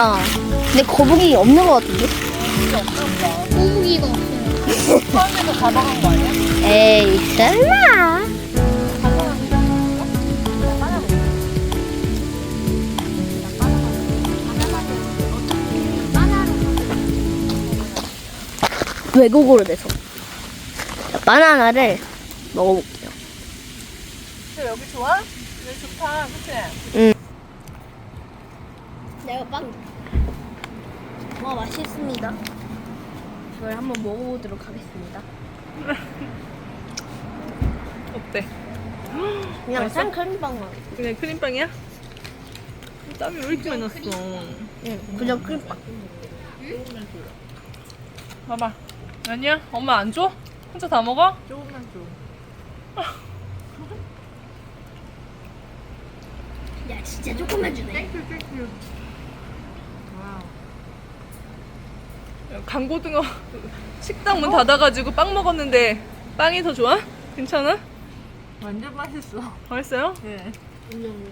어. 근데 거북이 없는 것 같은데? 꼬부기가 없어요. 처음에도 잡아간 거 아니야? 에이, 설마. 외국어로 돼서. 자, 바나나를 먹어볼게요. 여기 좋아? 여기 좋다, 그치? 내가 빵. 와, 맛있습니다. 이걸 한번 먹어보도록 하겠습니다. 어때? 그냥 맛있어? 산 크림빵만. 그냥 크림빵이야? 땀이 왜 이렇게 많이 났어? 응, 그냥 크림빵. 봐봐. 아니야? 엄마 안 줘? 혼자 다 먹어? 조금만 줘. 야, 진짜 조금만 주네. 강고등어 식당 문 닫아가지고 빵 먹었는데 빵이 더 좋아? 괜찮아? 완전 맛있어. 맛있어요? 네. 완전,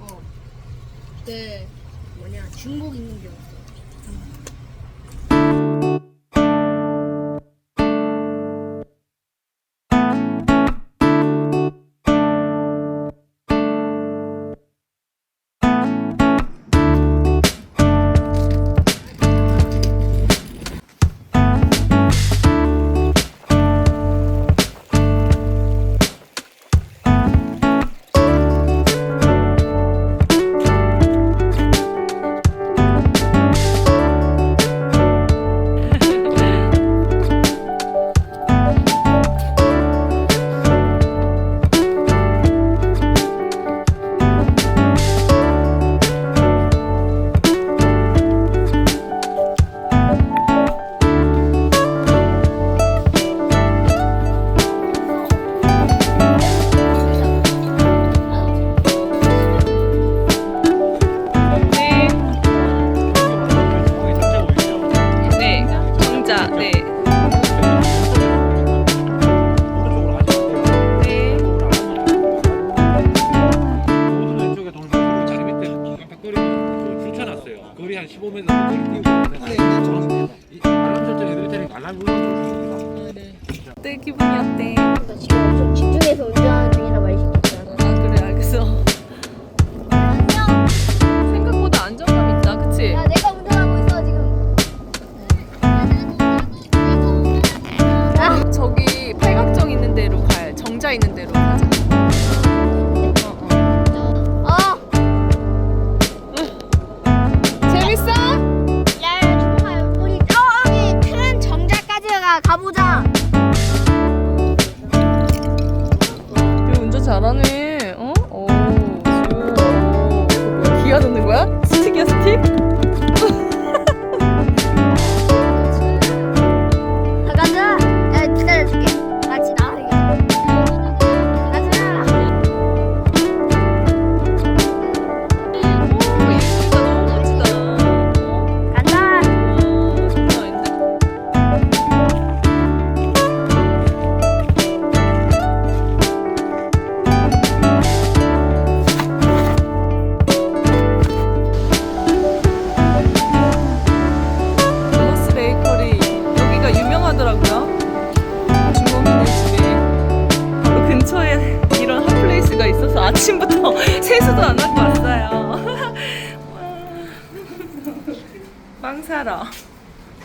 어. 그, 뭐냐, 중복 있는 줄알 정자. 네. 네. 왼쪽에 돌고 그리고 자기 밑에 깜빡 거리면 붙여놨어요. 거리 한 15m 거리 띄우고 이 알람 설정 해드릴 테니까 알람 눌러주시면 어때? 기분이 어때? 나 지금 엄청 집중해서 운전하는 중이라 말 시켰잖아. 아 그래 알겠어. 어, 어. 어. 재밌어? 야, 정말 우리 저기 큰 정자까지 가 가보자. 야, 운전 잘하네. 어? 오, 뭐야? 기아 넣는 거야? 스틱이야, 스틱? 아침부터 세수도 안 하고 왔어요. 빵 사러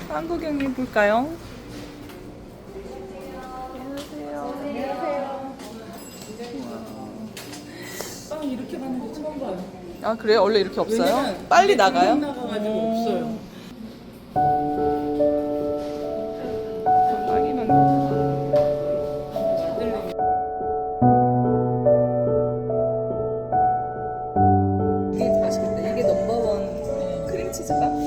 빵 구경해 볼까요? 빵 이렇게 많은 거 처음 봐요. 아 그래요? 원래 이렇게 없어요? 왜냐면 빨리 나가요? 나가가지고 Elizabeth.